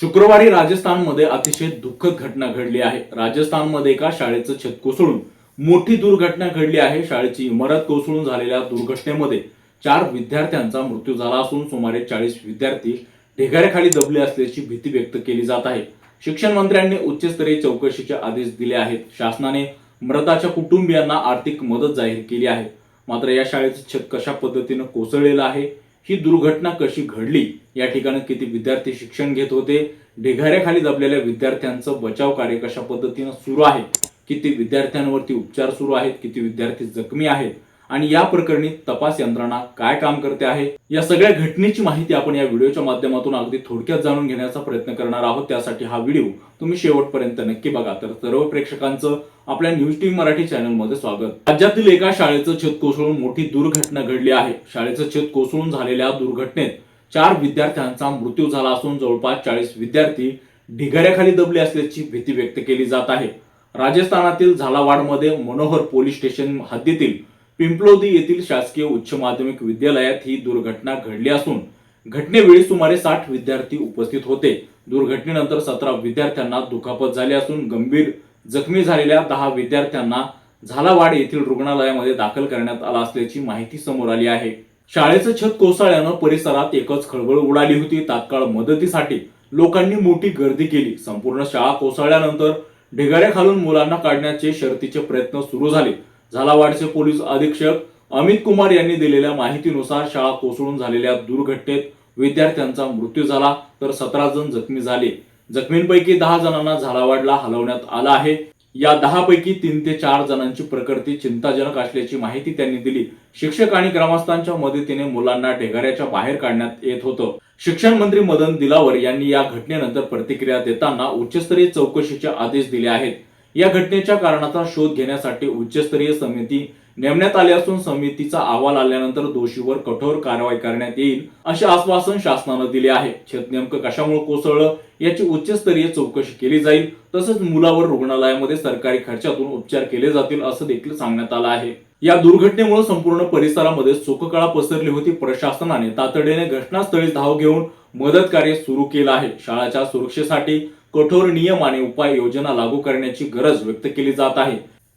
शुक्रवारी राजस्थानमध्ये अतिशय दुःखद घटना घडली आहे. राजस्थानमध्ये एका शाळेचं छत कोसळून मोठी दुर्घटना घडली आहे. शाळेची इमारत कोसळून झालेल्या दुर्घटनेमध्ये चार विद्यार्थ्यांचा मृत्यू झाला असून सुमारे चाळीस विद्यार्थी ढिगाऱ्याखाली दबले असल्याची भीती व्यक्त केली जात आहे. शिक्षण मंत्र्यांनी उच्चस्तरीय चौकशीचे आदेश दिले आहेत. शासनाने मृताच्या कुटुंबियांना आर्थिक मदत जाहीर केली आहे. मात्र या शाळेचं छत कशा पद्धतीनं कोसळलेलं आहे ही दुर्घटना कशी घडली? या ठिकाणी किती विद्यार्थी शिक्षण घेत होते? ढिगाऱ्याखाली दबलेल्या विद्यार्थ्यांचं बचाव कार्य कशा पद्धतीनं सुरू आहे? किती विद्यार्थ्यांवरती उपचार सुरू आहेत? किती विद्यार्थी जखमी आहेत? आणि या प्रकरणी तपास यंत्रणा काय काम करते आहे? या सगळ्या घटनेची माहिती आपण या व्हिडिओच्या माध्यमातून अगदी थोडक्यात जाणून घेण्याचा प्रयत्न करणार आहोत. त्यासाठी हा व्हिडिओ तुम्ही शेवटपर्यंत नक्की बघा. तर सर्व प्रेक्षकांचं आपल्या न्यूज टीव्ही मराठी चॅनलमध्ये स्वागत. राज्यातील एका शाळेचं छत कोसळून मोठी दुर्घटना घडली आहे. शाळेचं छत कोसळून झालेल्या दुर्घटनेत चार विद्यार्थ्यांचा मृत्यू झाला असून जवळपास चाळीस विद्यार्थी ढिगाऱ्याखाली दबले असल्याची भीती व्यक्त केली जात आहे. राजस्थानातील झालावाडमध्ये मनोहर पोलीस स्टेशन हद्दीतील पिंपलोदी येथील शासकीय उच्च माध्यमिक विद्यालयात ही दुर्घटना घडली असून घटनेवेळी सुमारे साठ विद्यार्थी उपस्थित होते. दुर्घटनेनंतर सतरा विद्यार्थ्यांना दुखापत झाली असून गंभीर जखमी झालेल्या दहा विद्यार्थ्यांना झालावाड येथील रुग्णालयामध्ये दाखल करण्यात आला असल्याची माहिती समोर आली आहे. शाळेचं छत कोसळल्यानं परिसरात एकच खळबळ उडाली होती. तात्काळ मदतीसाठी लोकांनी मोठी गर्दी केली. संपूर्ण शाळा कोसळल्यानंतर ढिगाऱ्याखालून मुलांना काढण्याचे शर्तीचे प्रयत्न सुरू झाले. झालावाडचे पोलीस अधीक्षक. अमित कुमार यांनी दिलेल्या माहितीनुसार शाळा कोसळून झालेल्या दुर्घटनेत विद्यार्थ्यांचा मृत्यू झाला तर सतरा जण जखमी झाले. जखमींपैकी दहा जणांना झालावाडला हलवण्यात आलं आहे. या दहा पैकी तीन ते चार जणांची प्रकृती चिंताजनक असल्याची माहिती त्यांनी दिली. शिक्षक आणि ग्रामस्थांच्या मदतीने मुलांना ढेगाऱ्याच्या बाहेर काढण्यात येत होतं. शिक्षण मंत्री मदन दिलावर यांनी या घटनेनंतर प्रतिक्रिया देताना उच्चस्तरीय चौकशीचे आदेश दिले आहेत. या घटनेच्या कारणाचा शोध घेण्यासाठी उच्चस्तरीय समिती नेमण्यात आली असून समितीचा अहवाल आल्यानंतर दोषीवर कठोर कारवाई करण्यात येईल असे आश्वासन शासनानं दिले आहे. छत नेमकं कशामुळे कोसळलं याची उच्चस्तरीय चौकशी केली जाईल तसंच मुलावर रुग्णालयामध्ये सरकारी खर्चातून उपचार केले जातील असं देखील सांगण्यात आलं आहे. या दुर्घटनेमुळे संपूर्ण परिसरामध्ये शोककळा पसरली होती. प्रशासनाने तातडीने घटनास्थळी धाव घेऊन मदत कार्य सुरू केलं आहे. शाळाच्या सुरक्षेसाठी कठोर नियम आणि उपाय योजना लागू करण्याची गरज व्यक्त केली जात आहे.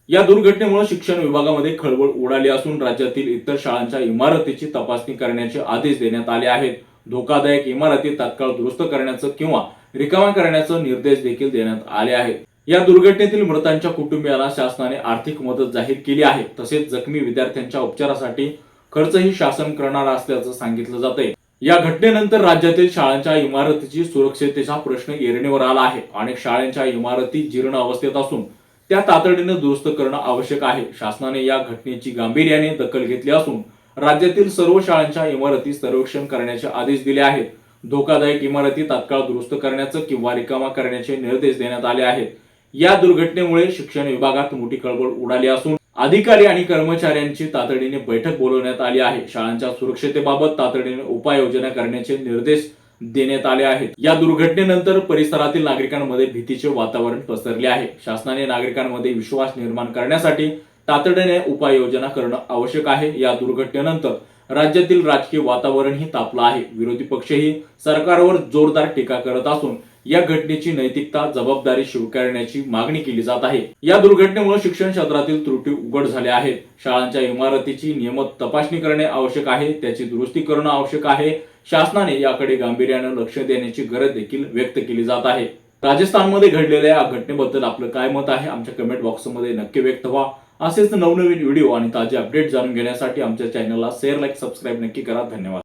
या दुर्घटनेमुळे शिक्षण विभागामध्ये खळबळ उडाली असून राज्यातील इतर शाळांच्या इमारतीची तपासणी करण्याचे आदेश देण्यात आले आहेत. धोकादायक इमारती तात्काळ दुरुस्त करण्याचं किंवा रिकामा करण्याचे निर्देश देखील देण्यात आले आहेत. या दुर्घटनेतील मृतांच्या कुटुंबियाला शासनाने आर्थिक मदत जाहीर केली आहे. तसेच जखमी विद्यार्थ्यांच्या उपचारासाठी खर्चही शासन करणार असल्याचं सांगितलं जातंय. या घटनेनंतर राज्यातील शाळांच्या इमारतीची सुरक्षिततेचा प्रश्न ऐरणीवर आला आहे. अनेक शाळांच्या इमारती जीर्ण अवस्थेत असून त्या तातडीने दुरुस्त करणं आवश्यक आहे. शासनाने या घटनेची गांभीर्याने दखल घेतली असून राज्यातील सर्व शाळांच्या इमारती सर्वेक्षण करण्याचे आदेश दिले आहेत. धोकादायक इमारती तात्काळ दुरुस्त करण्याचं किंवा रिकामा करण्याचे निर्देश देण्यात आले आहेत. या दुर्घटनेमुळे शिक्षण विभागात मोठी खळबळ उडाली असून अधिकारी आणि कर्मचाऱ्यांची तातडीने बैठक बोलवण्यात आली आहे. शाळांच्या सुरक्षतेबाबत तातडीने उपाययोजना करण्याचे निर्देश देण्यात आले आहेत. या दुर्घटनेनंतर परिसरातील नागरिकांमध्ये भीतीचे वातावरण पसरले आहे. शासनाने नागरिकांमध्ये विश्वास निर्माण करण्यासाठी तातडीने उपाययोजना करणं आवश्यक आहे. या दुर्घटनेनंतर राज्यातील राजकीय वातावरणही तापलं आहे. विरोधी पक्षही सरकारवर जोरदार टीका करत असून या घटनेची नैतिकता जबाबदारी स्वीकारण्याची मागणी केली जात आहे. या दुर्घटनेमुळे शिक्षण क्षेत्रातील त्रुटी उघड झाल्या आहेत. शाळांच्या इमारतीची नियमित तपासणी करणे आवश्यक आहे त्याची दुरुस्ती करणं आवश्यक आहे. शासनाने याकडे गांभीर्यानं लक्ष देण्याची गरज देखील व्यक्त केली जात आहे. राजस्थानमध्ये घडलेल्या या घटनेबद्दल आपलं काय मत आहे? आमच्या कमेंट बॉक्समध्ये नक्की व्यक्त व्हा. असेच नवनवीन व्हिडिओ आणि ताजे अपडेट जाणून घेण्यासाठी आमच्या चॅनलला शेअर लाईक सबस्क्राईब नक्की करा. धन्यवाद.